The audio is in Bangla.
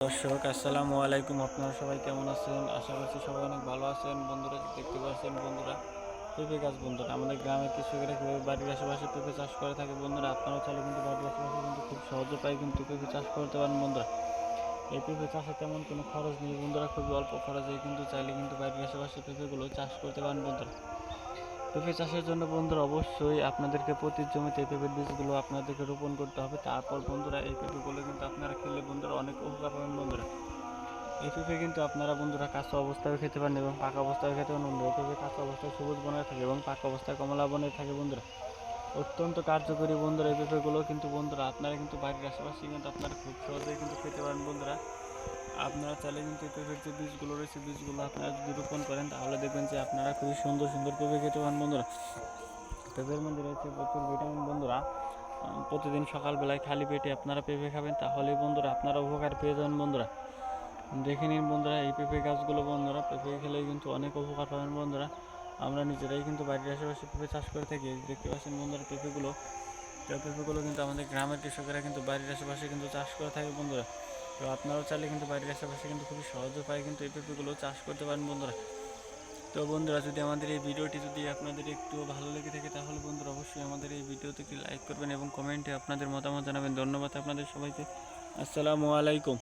দর্শক, আসসালামু আলাইকুম। আপনারা সবাই কেমন আছেন? আশা করছি সবাই অনেক ভালো আছেন। বন্ধুরা, দেখতে পাচ্ছেন বন্ধুরা, পেঁপে গাছ বন্ধুরা। আমাদের গ্রামের কৃষকেরা কীভাবে বাড়ির আশেপাশে পেঁপে চাষ করে থাকে বন্ধুরা, আপনারা চাইলে কিন্তু বাড়ির আশেপাশে কিন্তু খুব সহজে পাই কিন্তু পেঁপে চাষ করতে পারেন বন্ধুরা। এই পেঁপে চাষে তেমন কোনো খরচ নেই বন্ধুরা, খুবই অল্প খরচে কিন্তু চাইলে কিন্তু বাড়ির আশেপাশে পেঁপেগুলো চাষ করতে পারেন বন্ধুরা। পেঁপে চাষের জন্য বন্ধুরা অবশ্যই আপনাদেরকে প্রতি জমিতে পেঁপের বীজগুলো আপনাদেরকে রোপণ করতে হবে। তারপর বন্ধুরা এই পেঁপেগুলো কিন্তু আপনারা খেলে বন্ধুরা অনেক উপকার পাবেন বন্ধুরা। এই পেঁপে কিন্তু আপনারা বন্ধুরা কাঁচা অবস্থায় খেতে পারেন এবং পাকা অবস্থায় খেতে পারেন বন্ধুরা। পেঁপে কাঁচা অবস্থায় সবুজ বনে থাকে এবং পাকা অবস্থায় কমলা বনে থাকে বন্ধুরা। অত্যন্ত কার্যকরী বন্ধুরা এই পেঁপেগুলো কিন্তু বন্ধুরা আপনারা কিন্তু বাড়ির আশেপাশে কিন্তু আপনারা খুব সহজেই কিন্তু খেতে পারেন বন্ধুরা। আপনারা চাইলে কিন্তু পেঁপের যে বীজগুলো রয়েছে, বীজগুলো আপনারা যদি রোপণ করেন, তাহলে দেখবেন যে আপনারা খুবই সুন্দর সুন্দর পেঁপে খেতে পারেন বন্ধুরা। পেঁপের মধ্যে রয়েছে প্রচুর ভিটামিন বন্ধুরা। প্রতিদিন সকালবেলায় খালি পেটে আপনারা পেঁপে খাবেন, তাহলেই বন্ধুরা আপনারা উপকার পেয়ে যাবেন বন্ধুরা। দেখে নিন বন্ধুরা, এই পেঁপে গাছগুলো বন্ধুরা, পেঁপে খেলে কিন্তু অনেক উপকার পাবেন বন্ধুরা। আমরা নিজেরাই কিন্তু বাড়ির আশেপাশে পেঁপে চাষ করে থাকি দেখতে পাচ্ছেন বন্ধুরা পেঁপেগুলো। পেঁপেগুলো কিন্তু আমাদের গ্রামের কৃষকেরা কিন্তু বাড়ির আশেপাশে কিন্তু চাষ করে থাকে বন্ধুরা। তো আপনারাও চাইলে কিন্তু বাড়ির আশেপাশে কিন্তু খুবই সহজ উপায়ে কিন্তু এই পেঁপেগুলো চাষ করতে পারেন বন্ধুরা। তো বন্ধুরা, যদি আমাদের এই ভিডিওটি যদি আপনাদের একটু ভালো লেগে থাকে, তাহলে বন্ধুরা অবশ্যই আমাদের এই ভিডিওতে একটি লাইক করবেন এবং কমেন্টে আপনাদের মতামত জানাবেন। ধন্যবাদ আপনাদের সবাইকে। আসসালামু আলাইকুম।